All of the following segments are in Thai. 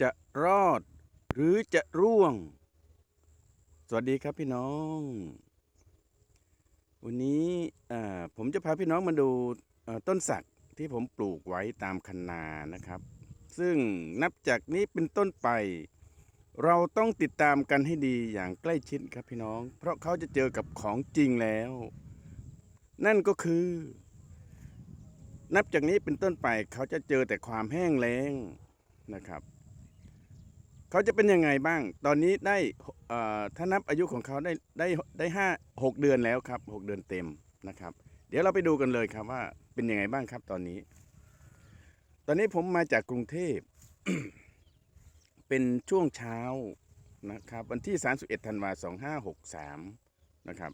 จะรอด หรือจะร่วง สวัสดีครับพี่น้อง วันนี้ผมจะพาพี่น้องมาดูต้นสักที่ผมปลูกไว้ตามคันนานะครับ ซึ่งนับจากนี้เป็นต้นไป เราต้องติดตามกันให้ดีอย่างใกล้ชิดครับพี่น้อง เพราะเขาจะเจอกับของจริงแล้ว นั่นก็คือ นับจากนี้เป็นต้นไปเขาจะเจอแต่ความแห้งแล้งนะครับ เขาจะเป็นยังไงบ้าง ตอนนี้ได้ถ้านับอายุของเขาได้ได้ได้ห้าหกเดือนแล้วครับหกเดือนเต็มนะครับ เดี๋ยวเราไปดูกันเลยครับว่าเป็นยังไงบ้างครับตอนนี้ ตอนนี้ผมมาจากกรุงเทพ เป็นช่วงเช้านะครับ วันที่ 31ธันวา2563นะครับ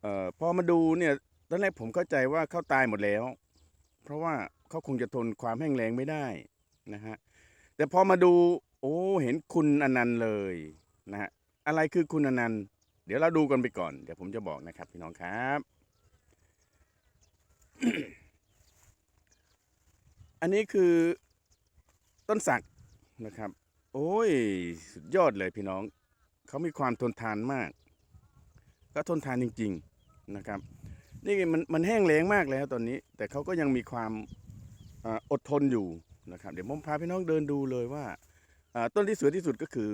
เอ่อพอมาดูเนี่ยตอนแรกผมเข้าใจว่าเขาตายหมดแล้ว เพราะว่าเขาคงจะทนความแห้งแล้งไม่ได้นะฮะแต่พอมาดู อ้เห็นคุณอนันต์เลยนะฮะอะไรคือคุณอนันต์ เดี๋ยวเราดูกันไปก่อน เดี๋ยวผมจะบอกนะครับ พี่น้องครับ อันนี้คือต้นสักนะครับ โอ้ยสุดยอดเลยพี่น้อง เขามีความทนทานมาก ก็ทนทานจริง ๆนะครับ นี่มันมันแห้งแล้งมากแล้วตอนนี้ แต่เขาก็ยังมีความออดทนอยู่นะครับ เดี๋ยวผมพาพี่น้องเดินดูเลยว่า ต้นที่สวยที่สุดก็คือ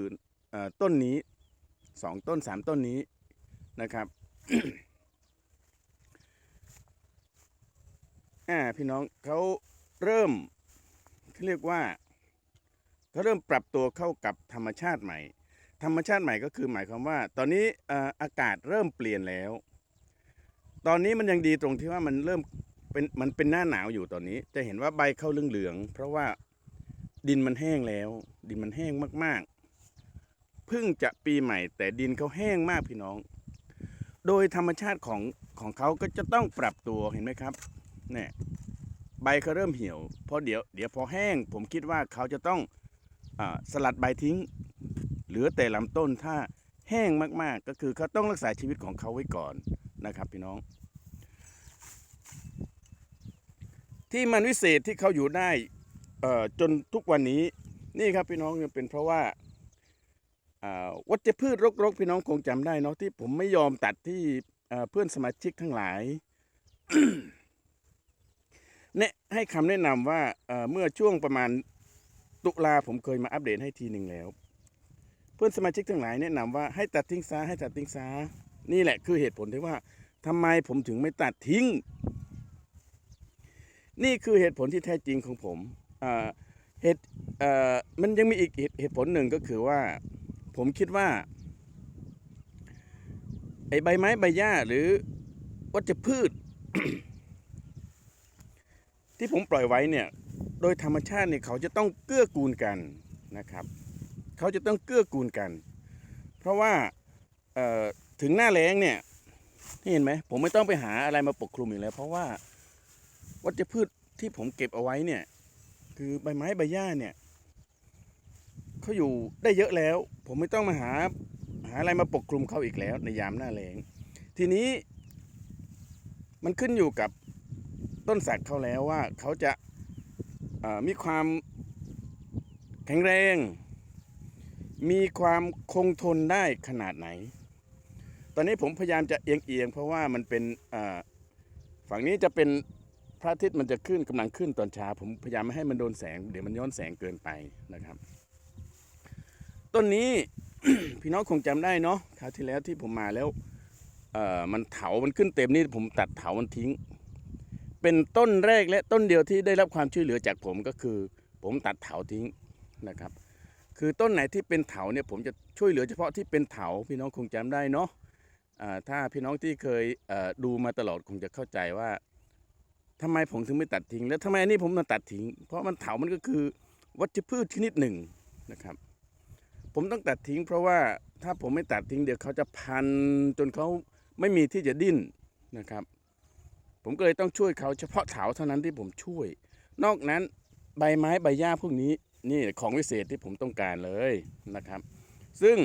อต้นนี้สองต้นสามต้นนี้นะครับพี่น้องเขาเริ่มเขาเรียกว่าเขาเริ่มปรับตัวเข้ากับธรรมชาติใหม่ ธรรมชาติใหม่ก็คือหมายความว่า ตอนนี้อาอากาศเริ่มเปลี่ยนแล้ว ตอนนี้มันยังดีตรงที่ว่ามันเริ่มเป็นมันเป็นหน้าหนาวอยู่ตอนนี้ จะเห็นว่าใบเข้าเหลืองๆเพราะว่า ดินมันแห้งแล้ว ดินมันแห้งมากๆเพิ่งจะปีใหม่ แต่ดินเขาแห้งมากพี่น้อง โดยธรรมชาติของของเขาก็จะต้องปรับตัวเห็นไหมครับเนี่ยใบเขาเริ่มเหี่ยวเพราะเดี๋ยวเดี๋ยวพอแห้ง ผมคิดว่าเขาจะต้องอสลัดใบทิ้ง เหลือแต่ลำต้นถ้าแห้งมากๆ ก็คือเขาต้องรักษาชีวิตของเขาไว้ก่อนนะครับ พี่น้อง ที่มันวิเศษที่เขาอยู่ได้ จนทุกวันนี้นี่ครับพี่น้องเนี่ยเป็นเพราะว่าวัชพืชรกๆ พี่น้องคงจำได้เนาะที่ผมไม่ยอมตัดที่เพื่อนสมาชิกทั้งหลายเนี่ยให้คำแนะนำว่าเมื่อช่วงประมาณตุลาผมเคยมาอัปเดตให้ทีหนึ่งแล้ว เพื่อนสมาชิกทั้งหลายแนะนำว่าให้ตัดทิ้งซาให้ตัดทิ้งซานี่แหละคือเหตุผลที่ว่าทำไมผมถึงไม่ตัดทิ้ง นี่คือเหตุผลที่แท้จริงของผม เหตุมันยังมีอีกเหตุผลหนึ่งก็คือว่า ผมคิดว่าไอ้ใบไม้ใบหญ้าหรือวัชพืช ที่ผมปล่อยไว้เนี่ย โดยธรรมชาติเนี่ยเขาจะต้องเกื้อกูลกันนะครับ เขาจะต้องเกื้อกูลกัน เพราะว่าถึงหน้าแล้งเนี่ยนี่เห็นไหมผมไม่ต้องไปหาอะไรมาปกคลุมอีกแล้ว เพราะว่าวัชพืชที่ผมเก็บเอาไว้เนี่ย คือใบไม้ใบหญ้าเนี่ยเขาอยู่ได้เยอะแล้ว ผมไม่ต้องมาหาหาอะไรมาปกคลุมเขาอีกแล้ว ในยามหน้าแล้งทีนี้ มันขึ้นอยู่กับต้นสักเขาแล้วว่าเขาจะมีความแข็งแรง มีความคงทนได้ขนาดไหน ตอนนี้ผมพยายามจะเอียงเอียงๆเพราะว่ามันเป็นฝั่งนี้จะเป็น พระอาทิตย์มันจะขึ้นกำลังขึ้นตอนเช้าผมพยายามไม่ให้มันโดนแสง เดี๋ยวมันย้อนแสงเกินไปนะครับ ต้นนี้พี่น้องคงจำได้เนาะคราวที่แล้วที่ผมมาแล้วเอ่อมันเถา มันขึ้นเต็มนี่ผมตัดเถามันทิ้ง เป็นต้นแรกและต้นเดียวที่ได้รับความช่วยเหลือจากผมก็คือ ผมตัดเถาทิ้งนะครับ คือต้นไหนที่เป็นเถาเนี่ยผมจะช่วยเหลือเฉพาะที่เป็นเถาพี่น้องคงจำได้เนาะอ่าถ้าพี่น้องที่เคยดูมาตลอดคงจะเข้าใจว่า ทำไมผมถึงไม่ตัดทิ้ง แล้วทำไมอันนี้ผมมาตัดทิ้ง เพราะมันเถามันก็คือวัชพืชชนิดหนึ่งนะครับ ผมต้องตัดทิ้ง เพราะว่าถ้าผมไม่ตัดทิ้งเดี๋ยวเขาจะพันจนเขาไม่มีที่จะดิ้นนะครับ ผมก็เลยต้องช่วยเขาเฉพาะเถาเท่านั้นที่ผมช่วย นอกนั้นใบไม้ใบหญ้าพวกนี้นี่ของวิเศษที่ผมต้องการเลยนะครับ ซึ่ง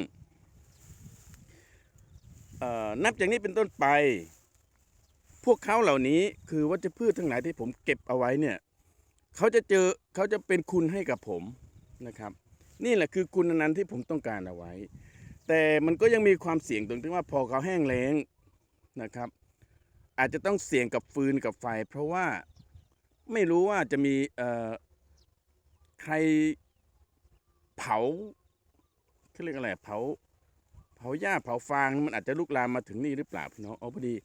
นับจากนี้เป็นต้นไป พวกเขาเหล่านี้คือวัชพืชทั้งหลายที่ผมเก็บเอาไว้เนี่ยเขาจะเจอเขาจะเป็นคุณให้กับผมนะครับ นี่แหละคือคุณนั้นที่ผมต้องการเอาไว้ แต่มันก็ยังมีความเสี่ยงตรงที่ว่าพอเขาแห้งแล้งนะครับ อาจจะต้องเสี่ยงกับฟืนกับไฟ เพราะว่าไม่รู้ว่าจะมีเอ่อใครเผาเขาเรียกอะไรเผา เผาหญ้าเผาฟางมันอาจจะลุกลามมาถึงนี่หรือเปล่าพี่น้องเอาพอดี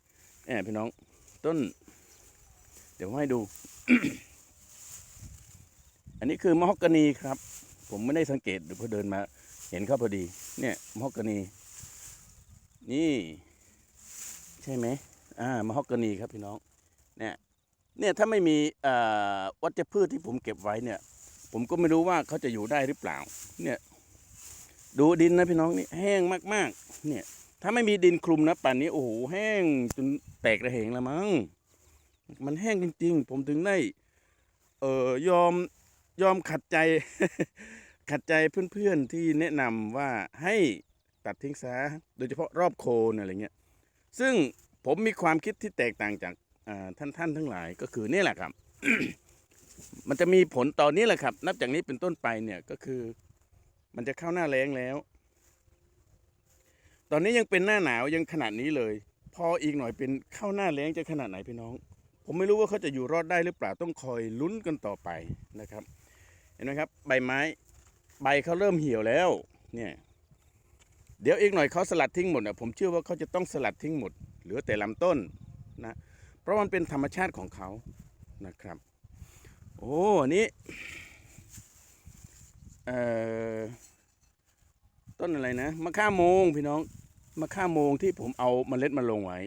แอบพี่น้อง ต้น เดี๋ยวผมให้ดู อันนี้คือมะฮอกกานีครับ ผมไม่ได้สังเกตเดี๋ยวพอเดินมา เห็นเขาพอดี เนี่ยมะฮอกกานี นี่ ใช่ไหมอ่ามะฮอกกานีครับพี่น้อง เนี่ยเนี่ยถ้าไม่มีวัชพืชที่ผมเก็บไว้เนี่ย ผมก็ไม่รู้ว่าเขาจะอยู่ได้หรือเปล่า เนี่ย ดูดินนะพี่น้องนี่แห้งมากๆ เนี่ย ถ้าไม่มีดินคลุมนะป่านนี้โอ้โหแห้งจนแตกระเหงแล้วมั้ง มันแห้งจริง ๆ ผมถึงได้ เอ่อยอมยอมขัดใจ ขัดใจเพื่อนๆที่แนะนำว่าให้ตัดทิ้งซะโดยเฉพาะรอบโคนอะไรเงี้ย ซึ่งผมมีความคิดที่แตกต่างจากท่านท่านทั้งหลายก็คือนี่แหละครับ มันจะมีผลตอนนี้แหละครับ นับจากนี้เป็นต้นไปเนี่ยก็คือ มันจะเข้าหน้าแล้งแล้ว ตอนนี้ยังเป็นหน้าหนาวยังขนาดนี้เลย พออีกหน่อยเป็นเข้าหน้าแล้งจะขนาดไหนพี่น้อง ผมไม่รู้ว่าเขาจะอยู่รอดได้หรือเปล่าต้องคอยลุ้นกันต่อไปนะครับ เห็นไหมครับ ใบไม้ ใบเขาเริ่มเหี่ยวแล้วเนี่ยเดี๋ยวอีกหน่อยเขาสลัดทิ้งหมดอะผมเชื่อว่าเขาจะต้องสลัดทิ้งหมด เหลือแต่ลำต้นนะเพราะมันเป็นธรรมชาติของเขานะครับ โอ้อันนี้เอ่อต้นอะไรนะมะข่าโมงพี่น้อง มะข่าโมงที่ผมเอาเมล็ดมาลงไว้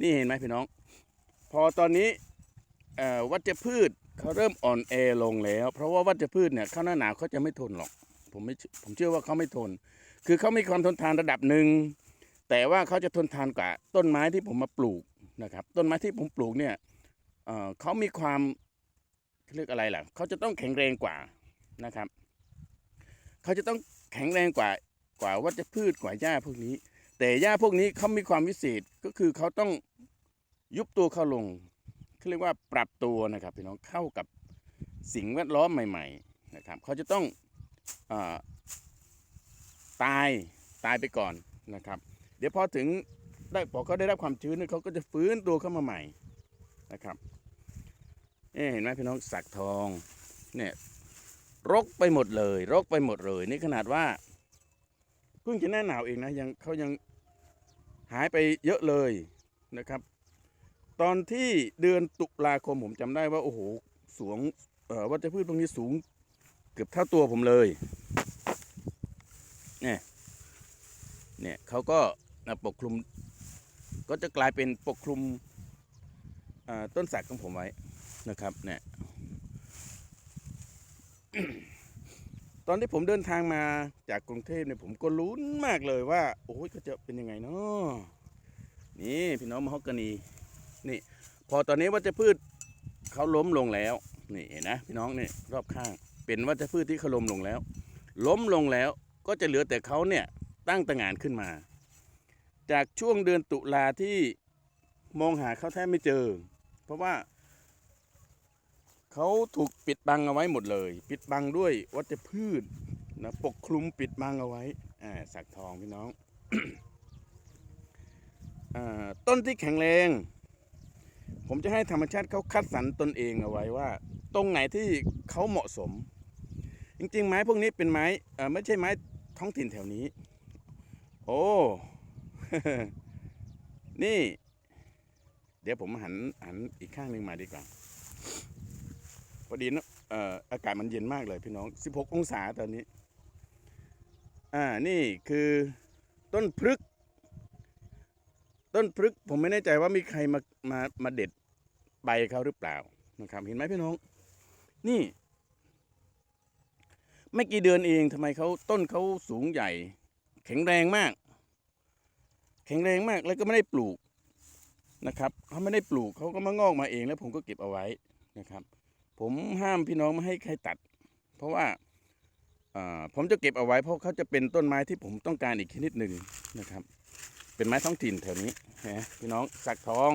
นี่เห็นไหมพี่น้อง พอตอนนี้วัชพืชเขาเริ่มอ่อนแอลงแล้ว เพราะว่าวัชพืชเนี่ยเขาหน้าหนาวเขาจะไม่ทนหรอก ผมไม่ผมเชื่อว่าเขาไม่ทน คือเขามีความทนทานระดับหนึ่งแต่ว่าเขาจะทนทานกว่าต้นไม้ที่ผมมาปลูกนะครับ ต้นไม้ที่ผมปลูกเนี่ยเเขามีความเรียกอะไรล่ะเขาจะต้องแข็งแรงกว่านะครับเขาจะต้องแข็งแรงกว่ากว่าวัชพืชกว่าหญ้าพวกนี้ แต่หญ้าพวกนี้เขามีความวิเศษก็คือเขาต้องยุบตัวเข้าลงเขาเรียกว่าปรับตัวนะครับพี่น้องเข้ากับสิ่งแวดล้อมใหม่ ๆ นะครับเขาจะต้องอาตายตายไปก่อนนะครับ เดี๋ยวพอถึงได้พอเขาได้รับความชื้นเขาก็จะฟื้นตัวเข้ามาใหม่นะครับเอ๊ะเห็นไหมพี่น้องสักทองเนี่ยรกไปหมดเลย รกไปหมดเลย นี่ขนาดว่า พิ่งจะหน้าหนาวเองนะยังเขายังหายไปเยอะเลยนะครับ ตอนที่เดือนตุลาคมผมจำได้ว่าโอ้โหสูงวัชพืชพวกนี้สูงเกือบเท่าตัวผมเลยเนี่ยเนี่ยเขาก็ปกคลุม ก็จะกลายเป็นปกคลุมต้นสักของผมไว้นะครับเนี่ย ตอนที่ผมเดินทางมาจากกรุงเทพเนี่ยผมก็ลุ้นมากเลยว่า โอ้ยก็จะเป็นยังไงเนาะนี่พี่น้องมะฮอกกานีนี่ พอตอนนี้วัชพืชเขาล้มลงแล้ว นี่เห็นนะพี่น้องนี่รอบข้าง เป็นวัชพืชที่เขาล้มลงแล้ว ล้มลงแล้วก็จะเหลือแต่เขาเนี่ยตั้งตระหงานขึ้นมา จากช่วงเดือนตุลาที่มองหาเขาแทบไม่เจอ เพราะว่า เขาถูกปิดบังเอาไว้หมดเลย ปิดบังด้วยวัชพืชนะปกคลุมปิดบังเอาไว้อ่าสักทองพี่น้องอ่าต้นที่แข็งแรง ผมจะให้ธรรมชาติเขาคัดสรรตนเองเอาไว้ว่า ตรงไหนที่เขาเหมาะสม จริงๆ ไม้พวกนี้เป็นไม้อ่อไม่ใช่ไม้ท้องถิ่นแถวนี้ โอ้นี่ เดี๋ยวผมหันหันอีกข้างหนึ่งมาดีกว่า พอดีนะเอ่ออากาศมันเย็นมากเลยพี่น้อง 16 องศาตอนนี้ อ่า นี่คือต้นพฤก ต้นพฤก ผมไม่แน่ใจว่ามีใครมา มา มาเด็ดใบเขาหรือเปล่านะครับ เห็นไหมพี่น้อง นี่ ไม่กี่เดือนเองทำไมเขาต้นเขาสูงใหญ่ แข็งแรงมาก แข็งแรงมาก แล้วก็ไม่ได้ปลูกนะครับเขาไม่ได้ปลูกเขาก็มางอกมาเองแล้วผมก็เก็บเอาไว้นะครับ ผมห้ามพี่น้องไม่ให้ใครตัด เพราะว่าผมจะเก็บเอาไว้เพราะเขาจะเป็นต้นไม้ที่ผมต้องการอีกชนิดหนึ่งนะครับ เป็นไม้ท้องถิ่นแถวนี้นะพี่น้องสักทอง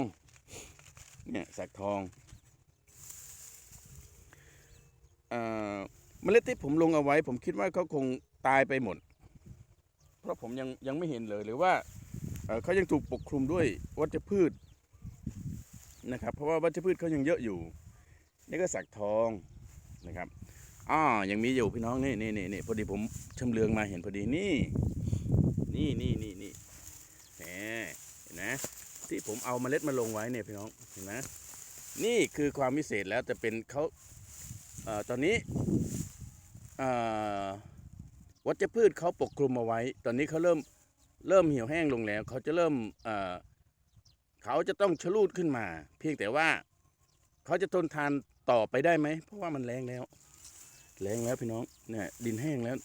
เนี่ยสักทองเมล็ดที่ผมลงเอาไว้ ผมคิดว่าเขาคงตายไปหมด เพราะผมยังยังไม่เห็นเลยหรือว่าเขายังถูกปกคลุมด้วยวัชพืชนะครับ เพราะว่าวัชพืชเขายังเยอะอยู่ นี่ก็สักทองนะครับอ้อยังมีอยู่พี่น้องนี่นี่นี่นี่พอดีผมชำเลืองมาเห็นพอดีนี่ นี่นี่นี่นี่แหมเห็นไหมที่ผมเอาเมล็ดมาลงไว้เนี่ยพี่น้องเห็นไหมนี่คือความพิเศษแล้วจะเป็นเขาเอ่อตอนนี้เอ่อวัชพืชเขาปกคลุมเอาไว้ ตอนนี้เขาเริ่มเริ่มเหี่ยวแห้งลงแล้วเขาจะเริ่มเอ่อเขาจะต้องชะลูดขึ้นมา เพียงแต่ว่าเขาจะทนทาน ต่อไปได้ไหมเพราะว่ามันแรงแล้วแรงแล้วพี่น้องเนี่ยดินแห้งแล้ว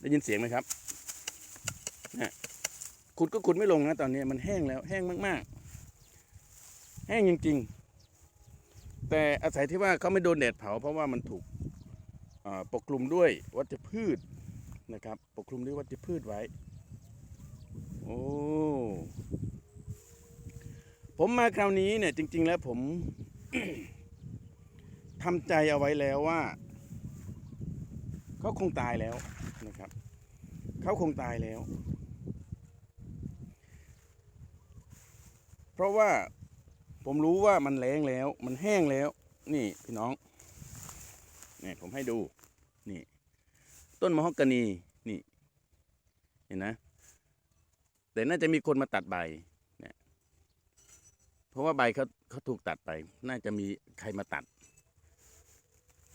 ได้ยินเสียงไหมครับเนี่ยขุดก็ขุดไม่ลงนะตอนนี้มันแห้งแล้วแห้งมากๆ แห้งจริงๆ แต่อาศัยที่ว่าเขาไม่โดนแดดเผา เพราะว่ามันถูกปกคลุมด้วยวัชพืชนะครับ ปกคลุมด้วยวัชพืชไว้ โอ้ ผมมาคราวนี้เนี่ยจริง ๆ แล้วผม ทำใจเอาไว้แล้วว่า เขาคงตายแล้วนะครับ เขาคงตายแล้ว เพราะว่าผมรู้ว่ามันแรงแล้ว มันแห้งแล้ว นี่พี่น้องนี่ผมให้ดูนี่ ต้นมะฮอกกานีนี่เห็นนะ แต่น่าจะมีคนมาตัดใบเพราะว่าใบเขาเขาถูกตัดไป น่าจะมีใครมาตัด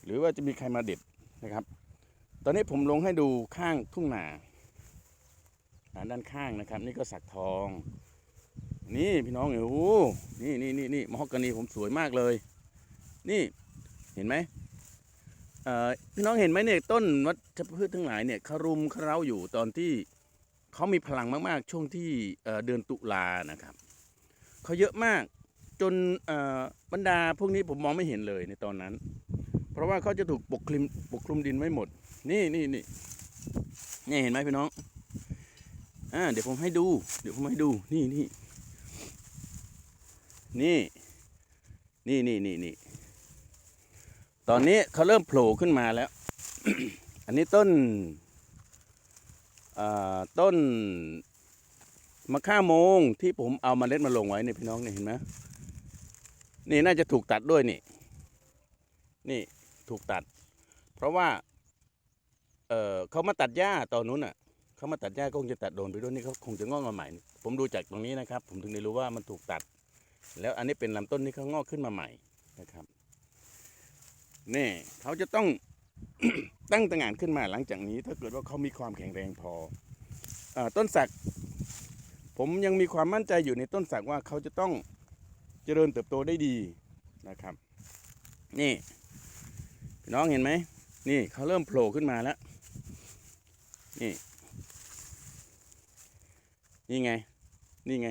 หรือว่าจะมีใครมาเด็ดนะครับ ตอนนี้ผมลงให้ดูข้างทุ่งนาด้านข้างนะครับ นี่ก็สักทอง นี่พี่น้องเนี่ยโอ้โหนี่นี่นี่นี่มะฮอกกานีผมสวยมากเลย นี่เห็นไหมพี่น้องเห็นไหมเนี่ยต้นวัชพืชทั้งหลายเนี่ยเขารุมเขาเร้าอยู่ตอนที่เขามีพลังมากๆ ช่วงที่เดือนตุลานะครับเขาเยอะมากจนบรรดาพวกนี้ผมมองไม่เห็นเลยในตอนนั้น เพราะว่าเขาจะถูกปกคลุมปกคลุมดินไว้หมด นี่นี่นี่นี่เห็นไหมพี่น้องอ่าเดี๋ยวผมให้ดู เดี๋ยวผมให้ดูนี่นี่นี่นี่นี่นี่นี่ตอนนี้เขาเริ่มโผล่ขึ้นมาแล้ว อันนี้ต้นอ่าต้นมะข่าโมงที่ผมเอามาเล็ดมาลงไว้เนี่ยพี่น้องเนี่ยเห็นไหมนี่น่าจะถูกตัดด้วยนี่ นี่ ถูกตัด เพราะว่า เออเขามาตัดหญ้าตอนนู้นอะเขามาตัดหญ้าก็คงจะตัดโดนไปด้วยนี่เขาคงจะงอกมาใหม่ ผมดูจากตรงนี้นะครับ ผมถึงได้รู้ว่ามันถูกตัด แล้วอันนี้เป็นลำต้นที่เขางอกขึ้นมาใหม่นะครับนี่เขาจะต้องตั้งตระหงานขึ้นมาหลังจากนี้ ถ้าเกิดว่าเขามีความแข็งแรงพออต้นสัก ผมยังมีความมั่นใจอยู่ในต้นสักว่าเขาจะต้องเจริญเติบโตได้ดีนะครับ นี่ น้องเห็นไหม นี่เขาเริ่มโผล่ขึ้นมาแล้ว นี่ นี่ไง นี่ไง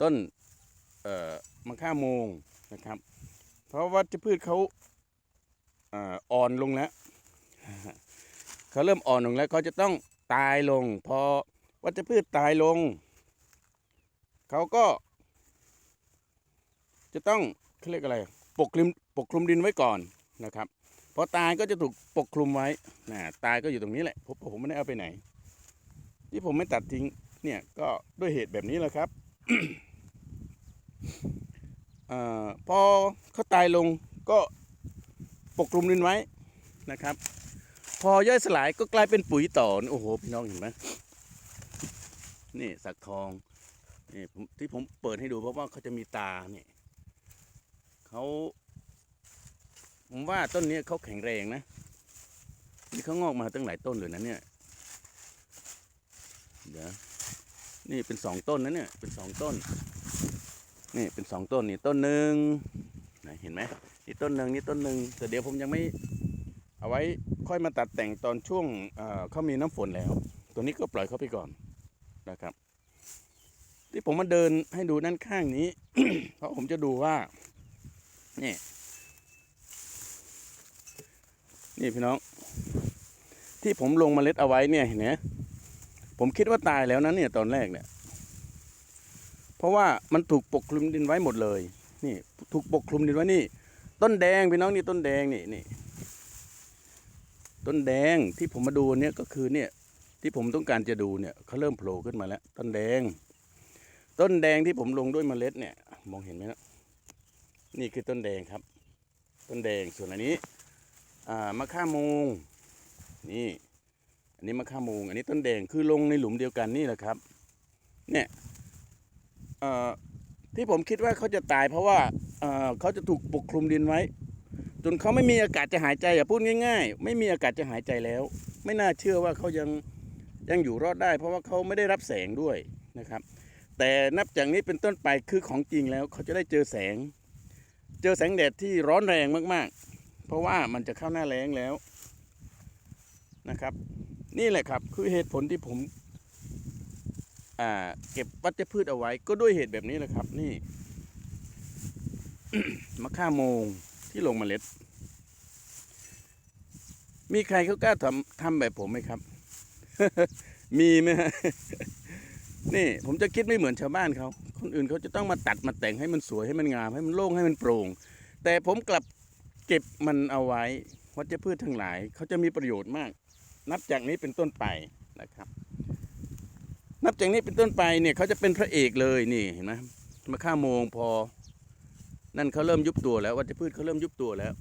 ต้น เอ่อมะข่าโมงนะครับ เพราะว่าจะพืชเขาเอ่ออ่อนลงแล้ว เขาเริ่มอ่อนลงแล้วเขาจะต้องตายลง พอวัชพืชตายลง เขาก็ จะต้องเขาเรียกอะไร ปกคลุมปกคลุมดินไว้ก่อนนะครับ พอตายก็จะถูกปกคลุมไว้นะตายก็อยู่ตรงนี้แหละผมผมไม่ได้เอาไปไหน ที่ผมไม่ตัดทิ้งเนี่ยก็ด้วยเหตุแบบนี้แหละครับอ่อพอเขาตายลงก็ปกคลุมดินไว้นะครับ พอย่อยสลายก็กลายเป็นปุ๋ยต่อโอ้โหพี่น้องเห็นไหมนี่สักทองนี่ที่ผมเปิดให้ดูเพราะว่าเขาจะมีตาเนี่ยเขา ผมว่าต้นนี้เขาแข็งแรงนะนี่เขางอกมาตั้งหลายต้นเลยนะเนี่ยเดี๋ยวนี่เป็นสองต้นนะเนี่ยเป็นสองต้น นี่เป็นสองต้นนี่ต้นหนึ่งไหนเห็นไหมนี่ต้นหนึ่งนี่ต้นหนึ่งแต่เดี๋ยวผมยังไม่เอาไว้ค่อยมาตัดแต่งตอนช่วงเเขามีน้ำฝนแล้ว ตัวนี้ก็ปล่อยเขาไปก่อนนะครับ ที่ผมมาเดินให้ดูด้านข้างนี้ เพราะผมจะดูว่า นี่ นี่พี่น้อง ที่ผมลงเมล็ดเอาไว้เนี่ยเห็นไหมผมคิดว่าตายแล้วนะเนี่ยตอนแรกเนี่ย เพราะว่ามันถูกปกคลุมดินไว้หมดเลย นี่ ถูกปกคลุมดินไว้นี่ ต้นแดงพี่น้องนี่ต้นแดงนี่นี่ต้นแดงที่ผมมาดูเนี่ยก็คือเนี่ย ที่ผมต้องการจะดูเนี่ยเขาเริ่มโผล่ขึ้นมาแล้ว ต้นแดง ต้นแดงที่ผมลงด้วยเมล็ดเนี่ย มองเห็นไหมนะนี่คือต้นแดงครับ ต้นแดงส่วนอันนี้ มะข่าโมงนี่อันนี้มะข่าโมงอันนี้ต้นแดงคือลงในหลุมเดียวกันนี่แหละครับ เนี่ยที่ผมคิดว่าเขาจะตายเพราะว่าเเขาจะถูกปกคลุมดินไว้ จนเขาไม่มีอากาศจะหายใจอย่าพูดง่าย ๆ ไม่มีอากาศจะหายใจแล้ว ไม่น่าเชื่อว่าเขายังยังอยู่รอดได้ เพราะว่าเขาไม่ได้รับแสงด้วยนะครับ แต่นับจากนี้เป็นต้นไปคือของจริงแล้วเขาจะได้เจอแสง เจอแสงแดดที่ร้อนแรงมากๆ เพราะว่ามันจะเข้าหน้าแล้งแล้วนะครับ นี่แหละครับคือเหตุผลที่ผมเก็บวัชพืชเอาไว้ ก็ด้วยเหตุแบบนี้แหละครับ นี่มะข่าโมงที่ลงเมล็ด มีใครเขากล้าทำทำแบบผมไหมครับ มีไหมฮะนี่ผมจะคิดไม่เหมือนชาวบ้านเขา คนอื่นเขาจะต้องมาตัดมาแต่งให้มันสวยให้มันงามให้มันโล่งให้มันโปร่ง แต่ผมกลับ เก็บมันเอาไว้วัชพืชทั้งหลายเขาจะมีประโยชน์มาก นับจากนี้เป็นต้นไปนะครับนับจากนี้เป็นต้นไปเนี่ยเขาจะเป็นพระเอกเลยนี่เห็นไหมมาข้าโมงพอ นั่นเขาเริ่มยุบตัวแล้ววัชพืชเขาเริ่มยุบตัวแล้ว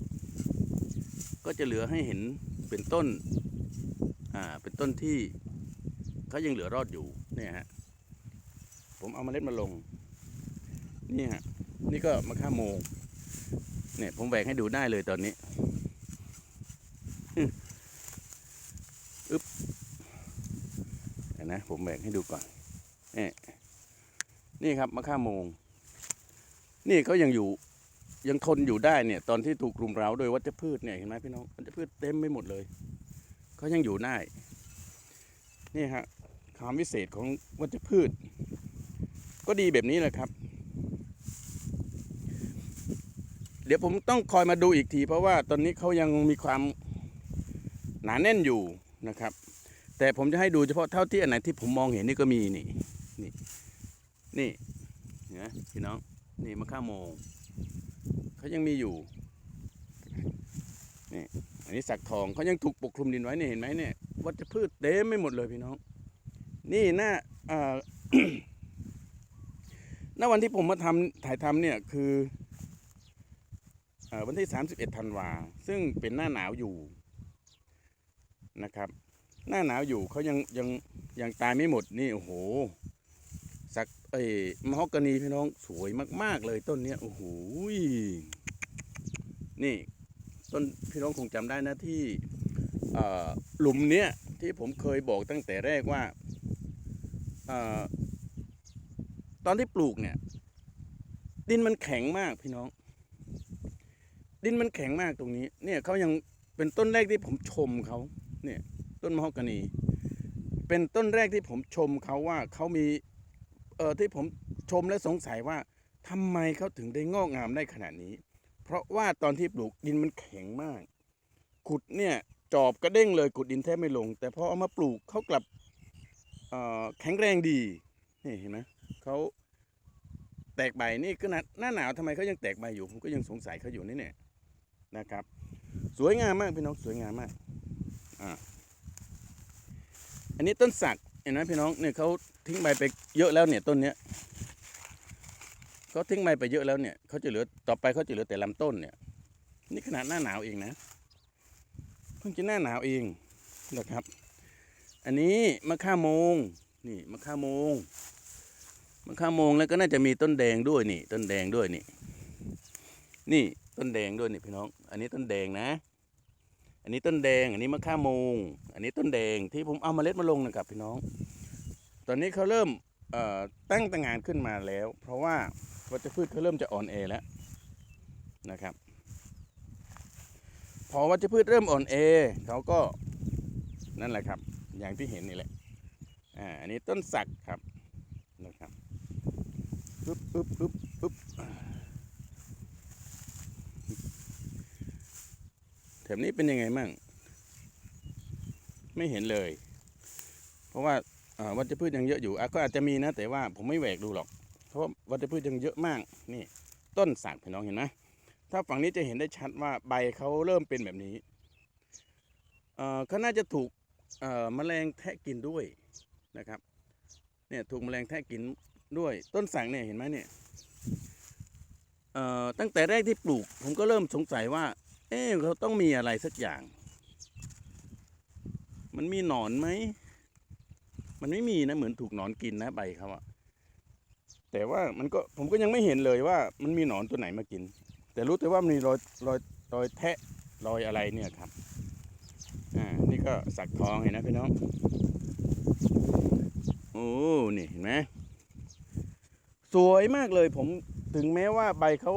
ก็จะเหลือให้เห็นเป็นต้นอ่าเป็นต้นที่เขายังเหลือรอดอยู่เนี่ยฮะผมเอามาเล็ดมาลงนี่ฮะนี่ก็มะข่าโมง เนี่ยผมแหวกให้ดูได้เลยตอนนี้อืมอึ๊บเห็นะผมแหวกให้ดูก่อนนี่นี่ครับมะข่าโมง นี่เขายังอยู่ยังทนอยู่ได้เนี่ย ตอนที่ถูกรุมเร้าโดยวัชพืชเนี่ยเห็นไหมพี่น้องวัชพืชเต็มไปหมดเลยเขายังอยู่ได้นี่ฮะความวิเศษของวัชพืช ก็ดีแบบนี้แหละครับ เดี๋ยวผมต้องคอยมาดูอีกที เพราะว่าตอนนี้เขายังมีความหนาแน่นอยู่นะครับ แต่ผมจะให้ดูเฉพาะเท่าที่อันไหนที่ผมมองเห็นนี่ก็มีนี่นี่นี่เห็นไหมพี่น้องนี่มะข่าโมงเขายังมีอยู่นี่อันนี้สักทองเขายังถูกปกคลุมดินไว้เนี่ยเห็นไหมเนี่ยวัชพืชเต็มไม่หมดเลยพี่น้อง นี่หน้าอ่อณวันที่ผมมาทำถ่ายทำเนี่ยคือ วันที่ 31ธันวาซึ่งเป็นหน้าหนาวอยู่นะครับ หน้าหนาวอยู่เขายังยังยังตายไม่หมดนี่โอ้โหสักเอ้มะฮอกกานีพี่น้องสวยมาก ๆ เลยต้นเนี้ยโอ้โหนี่ต้นพี่น้องคงจำได้นะที่หลุมเนี้ยที่ผมเคยบอกตั้งแต่แรกว่าอตอนที่ปลูกเนี่ย ดินมันแข็งมากพี่น้อง ดินมันแข็งมากตรงนี้ เนี่ยเขายังเป็นต้นแรกที่ผมชมเขาเนี่ยต้นมะฮอกกานี เป็นต้นแรกที่ผมชมเขาว่าเขามีเอ่อที่ผมชมและสงสัยว่าทำไมเขาถึงได้งอกงามได้ขนาดนี้ เพราะว่าตอนที่ปลูกดินมันแข็งมาก ขุดเนี่ยจอบกระเด้งเลยขุดดินแทบไม่ลง แต่พอเอามาปลูกเขากลับเอ่อแข็งแรงดีนี่เห็นไหมเขาแตกใบนี่ขนาดหน้าหนาวทำไมเขายังแตกใบอยู่ผมก็ยังสงสัยเขาอยู่นี่เนี่ย นะครับ สวยงามมากพี่น้องสวยงามมากอ่าอันนี้ต้นสักเห็นไหมพี่น้องเนี่ยเขาทิ้งใบไปเยอะแล้วเนี่ยต้นเนี้ยเขาทิ้งใบไปเยอะแล้วเนี่ยเขาจะเหลือต่อไปเขาจะเหลือแต่ลำต้นเนี่ย นี่ขนาดหน้าหนาวเองนะเพิ่งจะหน้าหนาวเองนะครับ อันนี้มะข่าโมงนี่มะข่าโมงมะข่าโมงแล้วก็น่าจะมีต้นแดงด้วยนี่ ต้นแดงด้วยนี่ นี่ ต้นแดงด้วยนี่พี่น้อง อันนี้ต้นแดงนะ อันนี้ต้นแดง อันนี้มะข่ามงอันนี้ต้นแดงที่ผมเอามาเล็ดมาลงนะครับพี่น้อง ตอนนี้เขาเริ่มตั้งต่างานขึ้นมาแล้ว เพราะว่าวัชพืชเขาเริ่มจะอ่อนแอแล้วนะครับ พอวัชพืชเริ่มอ่อนแอเขาก็นั่นแหละครับ อย่างที่เห็นนี่แหละ อ่า อันนี้ต้นสักครับนะครับปึ๊บปึ๊บปึ๊บปึ๊บอ่า แถบนี้เป็นยังไงมั่ง ไม่เห็นเลย เพราะว่าวัชพืชยังเยอะอยู่ก็อาจจะมีนะ แต่ว่าผมไม่แหวกดูหรอก เพราะวัชพืชยังเยอะมาก นี่ ต้นสักพี่น้องเห็นไหมถ้าฝั่งนี้จะเห็นได้ชัดว่าใบเขาเริ่มเป็นแบบนี้เขาน่าจะถูกเอ่อแมลงแทะกินด้วยนะครับ เนี่ยถูกแมลงแทะกินด้วย ต้นสังเนี่ยเห็นไหมเนี่ยตั้งแต่แรกที่ปลูก ผมก็เริ่มสงสัยว่า อ๊ะเขาต้องมีอะไรสักอย่าง มันมีหนอนไหม มันไม่มีนะเหมือนถูกหนอนกินนะใบเขาอะแต่ว่ามันก็ผมก็ยังไม่เห็นเลยว่า มันมีหนอนตัวไหนมากิน แต่รู้แต่ว่ามันมีรอยรอยรอยแทะรอยอะไรเนี่ยครับ อ่า นี่ก็สักทองเห็นนะพี่น้อง โอ้ นี่เห็นไหมสวยมากเลยผมถึงแม้ว่าใบเขา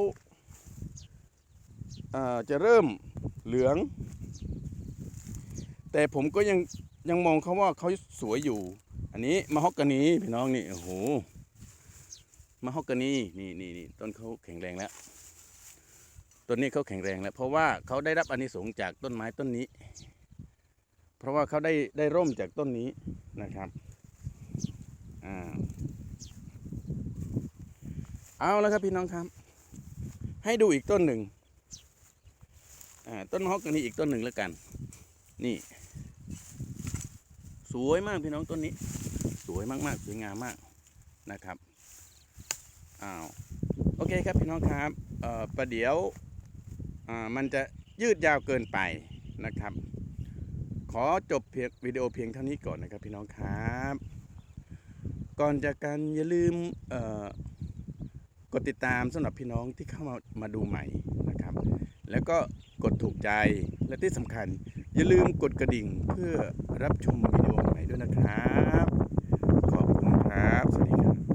จะเริ่มเหลือง แต่ผมก็ยังยังมองเขาว่าเขาสวยอยู่ อันนี้มะฮอกกานีพี่น้องนี่โอ้โหมะฮอกกานีนี่นี่นี่ต้นเขาแข็งแรงแล้วต้นนี้เขาแข็งแรงแล้ว เพราะว่าเขาได้รับอานิสงส์จากต้นไม้ต้นนี้ เพราะว่าเขาได้ได้ร่มจากต้นนี้นะครับอ่าเอาแล้วครับพี่น้องครับ ให้ดูอีกต้นหนึ่ง ต้นฮอกกันนี้อีกต้นหนึ่งแล้วกัน นี่ สวยมากพี่น้องต้นนี้ สวยมากๆสวยงามมากนะครับอ้าวโอเคครับพี่น้องครับเอ่อประเดี๋ยวมันจะยืดยาวเกินไปนะครับ ขอจบเพียงวิดีโอเพียงเท่านี้ก่อนนะครับพี่น้องครับ ก่อนจากกันอย่าลืมกดติดตามสำหรับพี่น้องที่เข้ามามาดูใหม่นะครับ แล้วก็ กดถูกใจและที่สำคัญ อย่าลืมกดกระดิ่งเพื่อรับชมวิดีโอใหม่ด้วยนะครับ